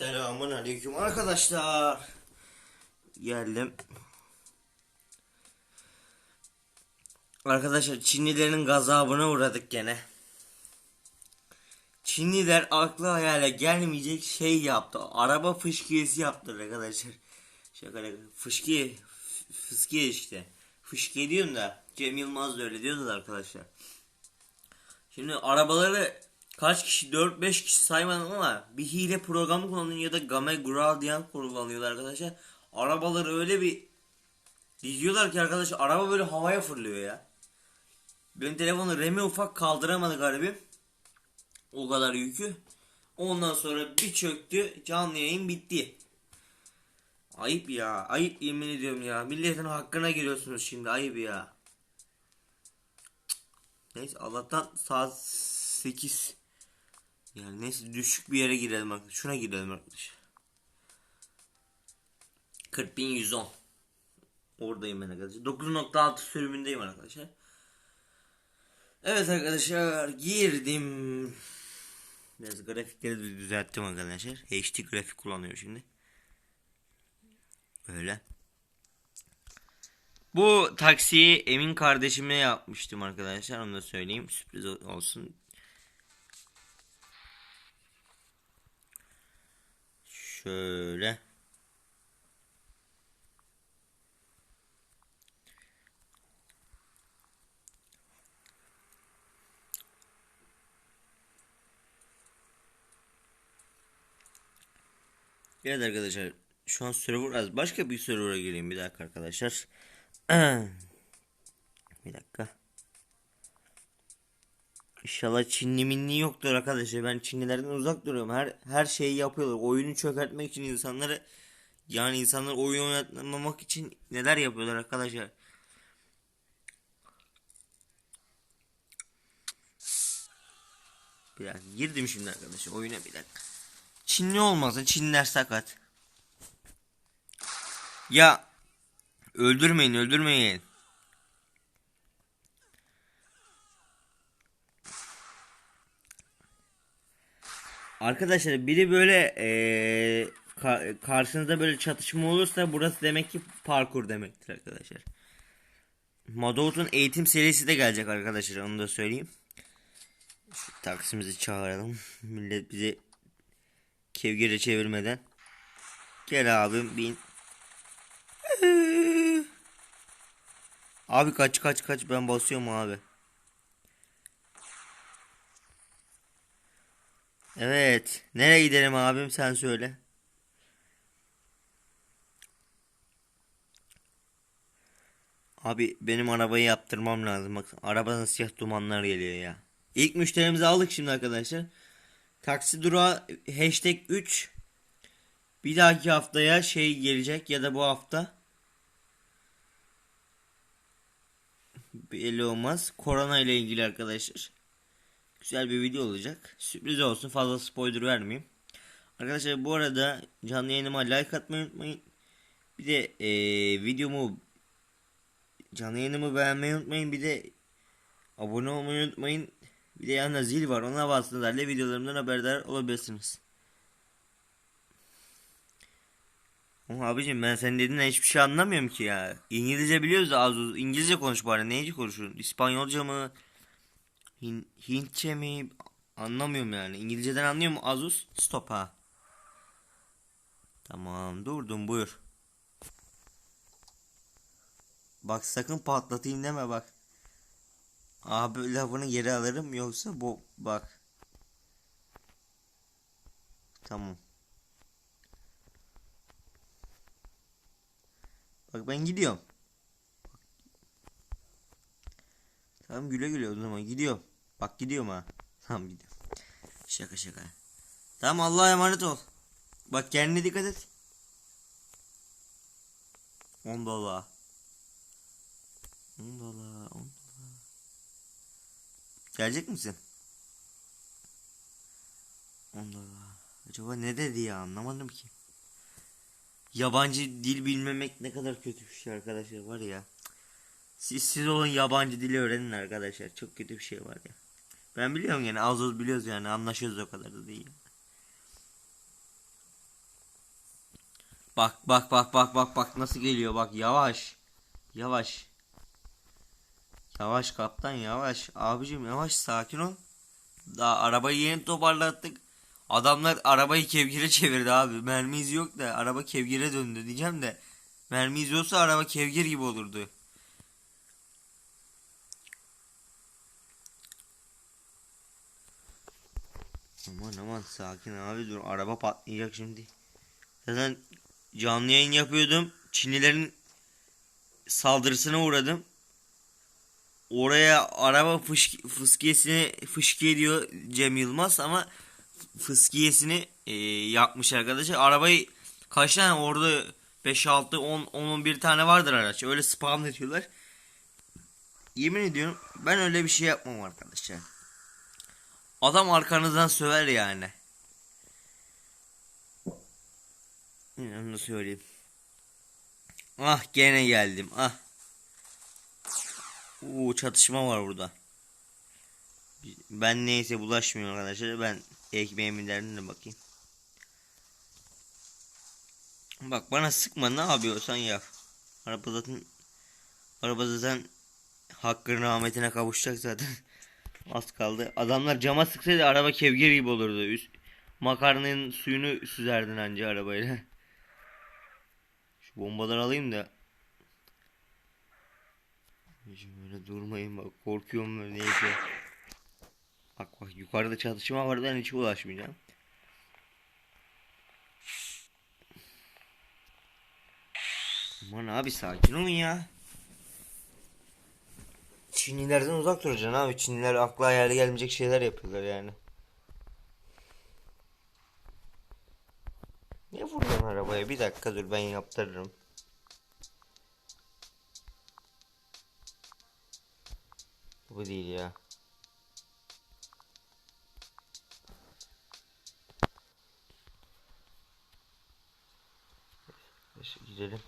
Selamun aleyküm arkadaşlar. Geldim. Arkadaşlar Çinlilerin gazabına uğradık gene. Çinliler aklı hayale gelmeyecek şey yaptı. Araba fışkiyesi yaptılar arkadaşlar. Şaka. Fışkiye. Fıskiye işte. Fışkiye diyorum da. Cem Yılmaz da öyle diyordu da arkadaşlar. Şimdi arabaları kaç kişi 4-5 kişi saymadım ama bir hile programı kullanıyor ya da Game Gural diyen kullanıyorlar arkadaşlar. Arabaları öyle bir diziyorlar ki arkadaşlar araba böyle havaya fırlıyor ya. Benim telefonu remi ufak kaldıramadı garibim. O kadar yükü. Ondan sonra bir çöktü canlı yayın bitti. Ayıp ya ayıp yemin ediyorum ya. Milletin hakkına giriyorsunuz şimdi ayıp ya. Neyse Allah'tan saat 8. Yani neyse düşük bir yere girelim arkadaşlar. Şuna girelim arkadaşlar. 40110. Oradayım ben arkadaşlar. 9.6 sürümündeyim arkadaşlar. Evet arkadaşlar girdim. Biraz grafikleri düzelttim arkadaşlar. HD grafik kullanıyorum şimdi. Böyle. Bu taksiyi Emin kardeşime yapmıştım arkadaşlar. Onu da söyleyeyim. Sürpriz olsun. Şöyle. Evet arkadaşlar. Şu an server az. Başka bir server'a gireyim bir dakika arkadaşlar. bir dakika. İnşallah Çinli minli yoktur arkadaşlar. Ben Çinlilerden uzak duruyorum. Her her şeyi yapıyorlar. Oyunu çökertmek için insanları yani insanlar oyun oynatmamak için neler yapıyorlar arkadaşlar. Bir dakika girdim şimdi arkadaşlar oyuna bir dakika. Çinli olmasın Çinliler sakat. Ya öldürmeyin öldürmeyin. Arkadaşlar biri böyle eee, ka- karşınızda böyle çatışma olursa burası demek ki parkur demektir arkadaşlar. Madout'un eğitim serisi de gelecek arkadaşlar onu da söyleyeyim. Şu taksimizi çağıralım. Millet bizi kevgire çevirmeden. Gel abim bin. Abi kaç kaç kaç ben basıyorum abi. Evet. Nereye gidelim abim sen söyle. Abi benim arabayı yaptırmam lazım. Bak arabadan siyah dumanlar geliyor ya. İlk müşterimizi aldık şimdi arkadaşlar. Taksi durağı hashtag 3. Bir dahaki haftaya şey gelecek ya da bu hafta. Belli olmaz. Korona ile ilgili arkadaşlar. Güzel bir video olacak. Sürpriz olsun. Fazla spoiler vermeyeyim. Arkadaşlar bu arada canlı yayınıma like atmayı unutmayın. Bir de eee, videomu canlı yayınımı beğenmeyi unutmayın. Bir de abone olmayı unutmayın. Bir de yanında zil var. Ona bastığınızda videolarımdan haberdar olabilirsiniz. Ama abicim ben senin dediğinden hiçbir şey anlamıyorum ki ya. İngilizce biliyoruz da az uz. İngilizce konuş bari. Neyce konuşuyorsun? İspanyolca mı? Hin Hintçe mi? Anlamıyorum yani. İngilizceden anlıyor mu? Azus? Stop ha. Tamam durdum buyur. Bak sakın patlatayım deme bak. Abi lafını geri alırım yoksa bu bak. Tamam. Bak ben gidiyorum. Tamam güle güle o zaman gidiyorum. Bak gidiyorum ha. Tamam gidiyorum. Şaka şaka. Tamam Allah'a emanet ol. Bak kendine dikkat et. 10 dolar. 10 dolar. 10 dolar. Gelecek misin? 10 dolar. Acaba ne dedi ya anlamadım ki. Yabancı dil bilmemek ne kadar kötü bir şey arkadaşlar var ya. Siz siz olun yabancı dili öğrenin arkadaşlar. Çok kötü bir şey var ya. Ben biliyorum yani az az biliyoruz yani anlaşıyoruz o kadar da değil. Bak bak bak bak bak bak nasıl geliyor bak yavaş. Yavaş. Yavaş kaptan yavaş. Abicim yavaş sakin ol. Daha arabayı yeni toparlattık. Adamlar arabayı kevgire çevirdi abi. Mermi izi yok da araba kevgire döndü diyeceğim de. Mermi izi olsa araba kevgir gibi olurdu. Aman aman sakin abi dur araba patlayacak şimdi. Zaten canlı yayın yapıyordum. Çinlilerin saldırısına uğradım. Oraya araba fışk fıskiyesini fışkiye diyor Cem Yılmaz ama fıskiyesini e, yapmış arkadaşlar. Arabayı kaç tane orada 5 6 10 10 11 tane vardır araç. Öyle spam ediyorlar. Yemin ediyorum ben öyle bir şey yapmam arkadaşlar. Adam arkanızdan söver yani. Onu söyleyeyim. Ah gene geldim. Ah. Uuu çatışma var burada. Ben neyse bulaşmıyorum arkadaşlar. Ben ekmeğimin derdine bakayım. Bak bana sıkma ne yapıyorsan yap. Araba zaten araba zaten hakkın rahmetine kavuşacak zaten. Az kaldı. Adamlar cama sıksaydı araba kevgir gibi olurdu. Üst, makarnanın suyunu süzerdin anca arabayla. Şu bombaları alayım da. Böyle durmayın bak korkuyorum böyle neyse. Bak bak yukarıda çatışma var ben hiç ulaşmayacağım. Aman abi sakin olun ya. Çinlilerden uzak duracaksın abi. Çinliler akla hayale gelmeyecek şeyler yapıyorlar yani. Niye vuruyorsun arabaya? Bir dakika dur ben yaptırırım. Bu değil ya. Gidelim.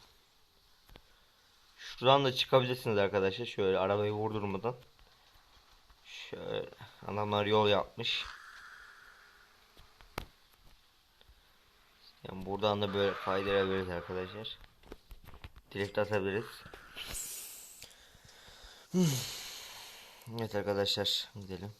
Şuradan da çıkabilirsiniz arkadaşlar. Şöyle arabayı vurdurmadan. Şöyle adamlar yol yapmış. Yani buradan da böyle kaydırabiliriz arkadaşlar. Direkt atabiliriz. Evet arkadaşlar gidelim.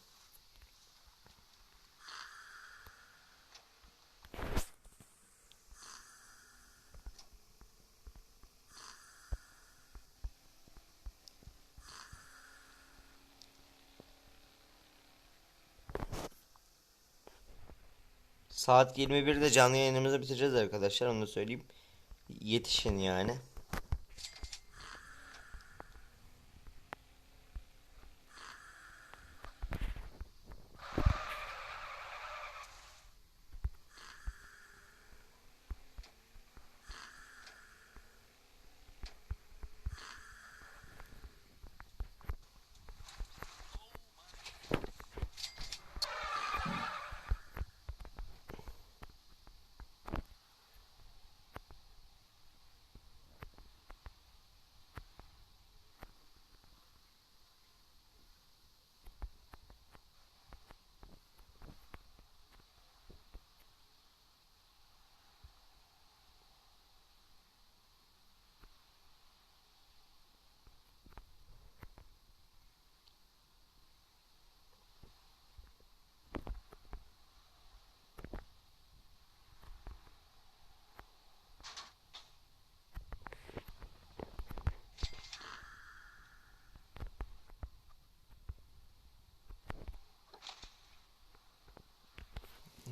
Saat 21'de canlı yayınımızı bitireceğiz arkadaşlar onu da söyleyeyim. Yetişin yani.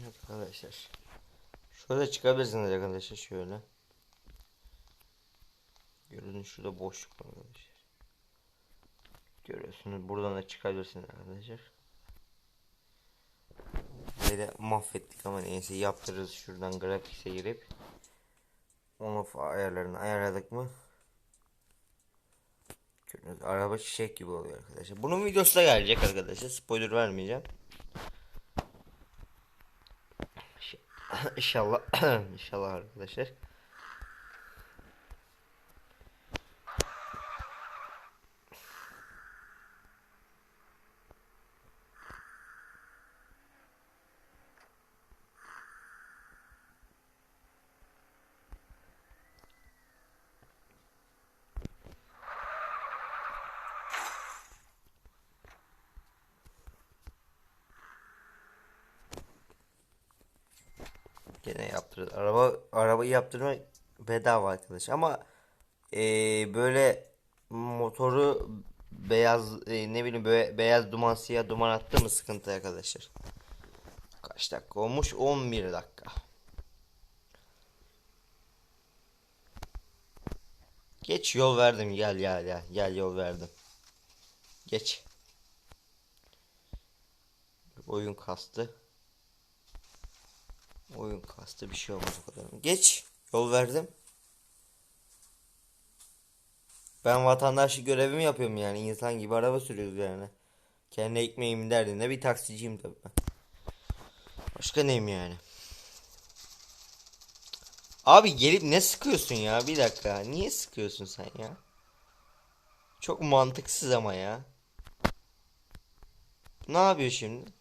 Evet arkadaşlar. Şöyle çıkabilirsiniz arkadaşlar şöyle. Gördüğünüz şurada boşluk var arkadaşlar. Görüyorsunuz buradan da çıkabilirsiniz arkadaşlar. Böyle mahvettik ama neyse yaptırırız şuradan grafikse girip. Onu ayarlarını ayarladık mı? Gördüğünüz araba çiçek gibi oluyor arkadaşlar. Bunun videosu da gelecek arkadaşlar. Spoiler vermeyeceğim. İnşallah inşallah arkadaşlar. Gene yaptırır. Araba arabayı yaptırma bedava arkadaş ama eee, böyle motoru beyaz e, ne bileyim böyle beyaz duman siyah duman attı mı sıkıntı arkadaşlar. Kaç dakika olmuş? 11 dakika. Geç yol verdim gel gel gel gel yol verdim. Geç. Oyun kastı. Oyun kastı bir şey olmaz o kadar. Geç. Yol verdim. Ben vatandaşlık görevimi yapıyorum yani. insan gibi araba sürüyoruz yani. Kendi ekmeğimin derdinde bir taksiciyim tabii ben. Başka neyim yani? Abi gelip ne sıkıyorsun ya? Bir dakika. Niye sıkıyorsun sen ya? Çok mantıksız ama ya. Ne yapıyor şimdi?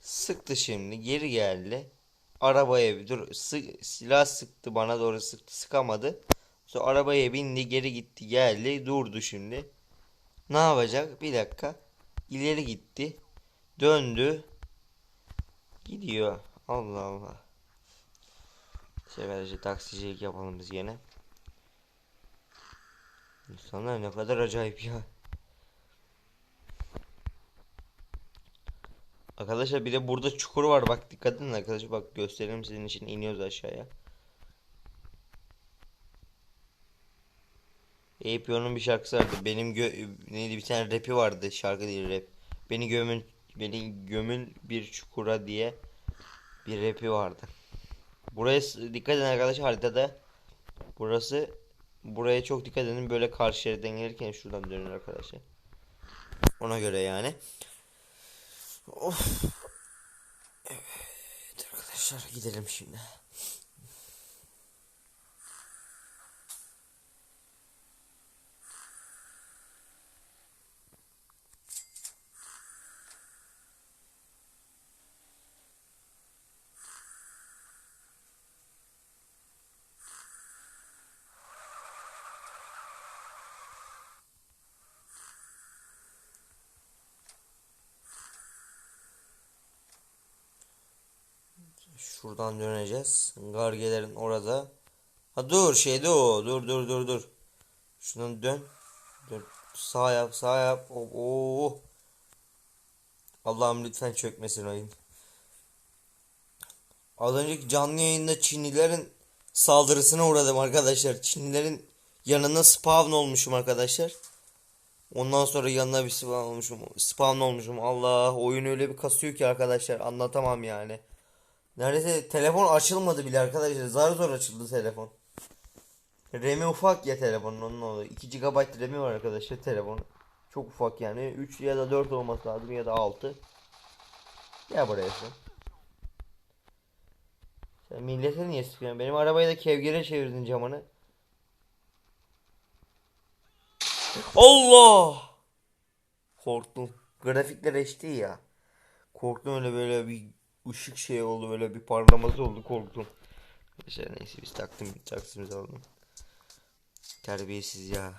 Sıktı şimdi. Geri geldi. Arabaya bir dur. Sı- silah sıktı bana doğru sıktı. Sıkamadı. Sonra arabaya bindi. Geri gitti. Geldi. Durdu şimdi. Ne yapacak? Bir dakika. İleri gitti. Döndü. Gidiyor. Allah Allah. Severce taksicilik yapalım biz gene. İnsanlar ne kadar acayip ya. Arkadaşlar bir de burada çukur var bak dikkat edin arkadaşlar bak gösterelim sizin için iniyoruz aşağıya. APO'nun bir şarkısı vardı. Benim gö neydi bir tane rapi vardı. Şarkı değil rap. Beni gömün beni gömün bir çukura diye bir rapi vardı. Buraya dikkat edin arkadaşlar haritada. Burası buraya çok dikkat edin böyle karşı şeritten gelirken şuradan dönün arkadaşlar. Ona göre yani. Of. Evet arkadaşlar gidelim şimdi. Şuradan döneceğiz. Gargelerin orada. Ha dur şeyde o. Dur dur dur dur. Şuradan dön. Dur. Sağ yap sağ yap. Oo. oo. Allah'ım lütfen çökmesin oyun. Az önceki canlı yayında Çinlilerin saldırısına uğradım arkadaşlar. Çinlilerin yanına spawn olmuşum arkadaşlar. Ondan sonra yanına bir spawn olmuşum. Spawn olmuşum. Allah oyun öyle bir kasıyor ki arkadaşlar anlatamam yani. Neredeyse telefon açılmadı bile arkadaşlar. Zar zor açıldı telefon. RAM'i ufak ya telefonun onun oldu. 2 GB RAM'i var arkadaşlar telefonu. Çok ufak yani. 3 ya da 4 olması lazım ya da 6. Gel buraya sen. Sen millete niye sıkıyorsun? Benim arabayı da kevgire çevirdin camını. Allah! Korktum. Grafikler HD ya. Korktum öyle böyle bir ışık şey oldu böyle bir parlaması oldu korktum. İşte neyse biz taktım taksimizi aldım. Terbiyesiz ya.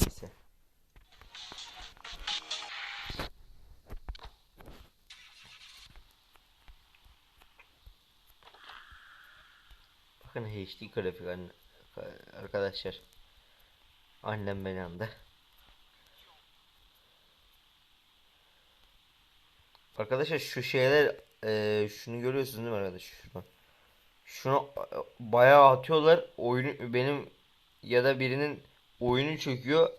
Neyse. Bakın HD grafik arkadaşlar. Annem beni andı. Arkadaşlar şu şeyler eee, şunu görüyorsunuz değil mi arkadaşlar şuradan. Şunu e, bayağı atıyorlar. Oyunu benim ya da birinin oyunu çöküyor.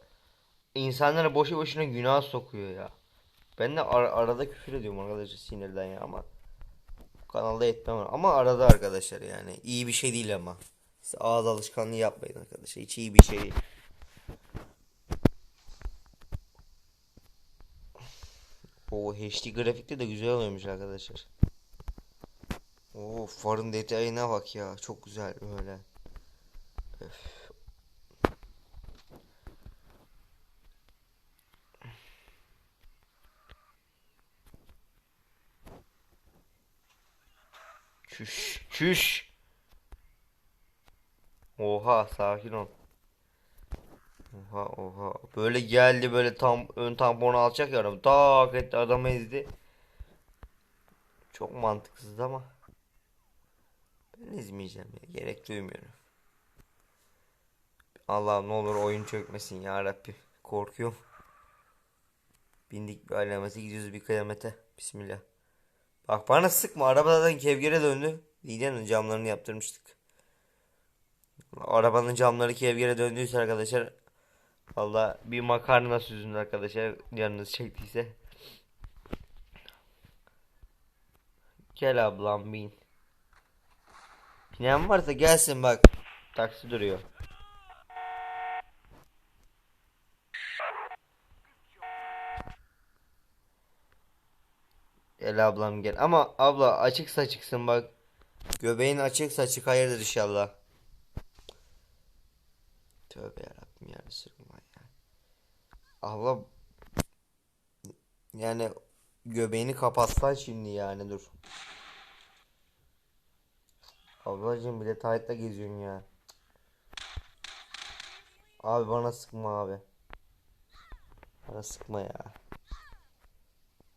İnsanlara boşu boşuna günah sokuyor ya. Ben de ar- arada küfür ediyorum arkadaşlar sinirden ya ama kanalda etmem ama arada arkadaşlar yani iyi bir şey değil ama. Siz ağız alışkanlığı yapmayın arkadaşlar. Hiç iyi bir şey değil. O HD grafikte de güzel oluyormuş arkadaşlar. Oo farın detayına bak ya. Çok güzel böyle. Öf. Çüş, çüş. Oha sakin ol. Oha oha. Böyle geldi böyle tam ön tamponu alacak ya araba. Tak etti adamı ezdi. Çok mantıksız ama. Ben ezmeyeceğim ya. Gerek duymuyorum. Allah'ım ne olur oyun çökmesin ya Rabbi. Korkuyorum. Bindik bir alamete gidiyoruz bir kıyamete. Bismillah. Bak bana sıkma. Arabadan kevgire döndü. De camlarını yaptırmıştık. Arabanın camları kevgire döndüyse arkadaşlar Valla bir makarna süzün arkadaşlar yanınız çektiyse. Gel ablam bin. Binen varsa gelsin bak. Taksi duruyor. Gel ablam gel. Ama abla açık saçıksın bak. Göbeğin açık saçık hayırdır inşallah. Tövbe yarabbim ya Resulallah ya. Abla yani göbeğini kapatsan şimdi yani dur. Ablacığım bir de taytla geziyorsun ya. Abi bana sıkma abi. Bana sıkma ya.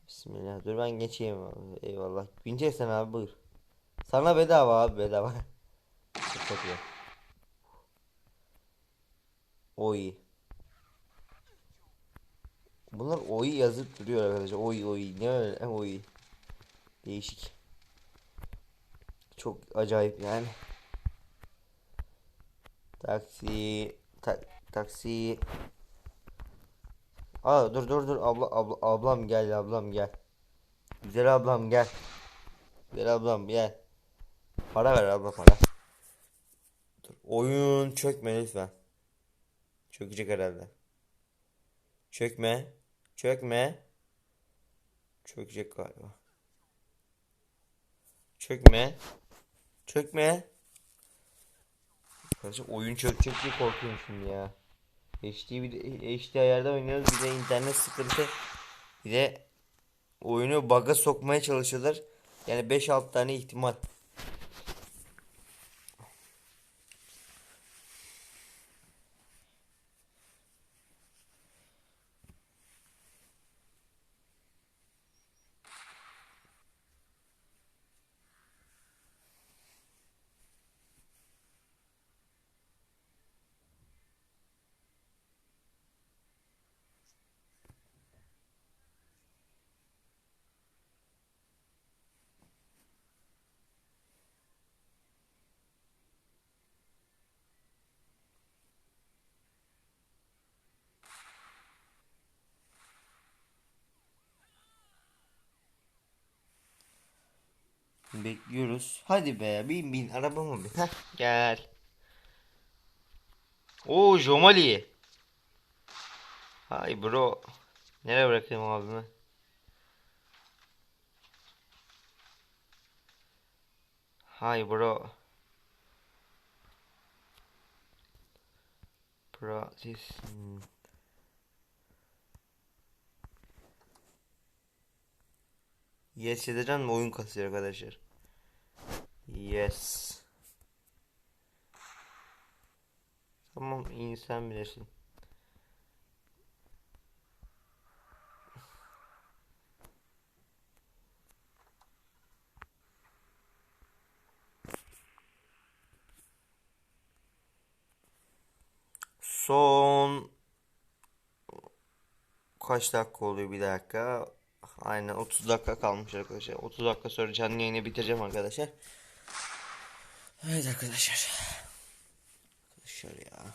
Bismillah. Dur ben geçeyim abi. Eyvallah. Bineceksen abi buyur. Sana bedava abi bedava. Çok kötü. Oy. Bunlar oy yazıp duruyor arkadaşlar. Oy oy ne öyle oy. Değişik. Çok acayip yani. Taksi ta- taksi. Aa dur dur dur abla, abla ablam gel ablam gel. Güzel ablam gel. Güzel ablam gel. Para ver abla para. Dur. Oyun çökme lütfen. Çökecek herhalde. Çökme. Çökme. Çökecek galiba. Çökme. Çökme. Arkadaşlar oyun çökecek diye korkuyorum şimdi ya. HD bir HD ayarda oynuyoruz. Bir de internet sıkıntı. Bir de oyunu bug'a sokmaya çalışıyorlar. Yani 5-6 tane ihtimal. Bekliyoruz. Hadi be bin bin arabama bin. Heh, gel. Oo Jomali. Hay bro. Nereye bırakayım abimi? Hay bro. Bro this hmm. Yes edeceğim mi oyun kasıyor arkadaşlar. Yes. Tamam iyi sen bilirsin. Son kaç dakika oluyor bir dakika. Aynen 30 dakika kalmış arkadaşlar. 30 dakika sonra canlı yayını bitireceğim arkadaşlar. Evet arkadaşlar. Arkadaşlar ya.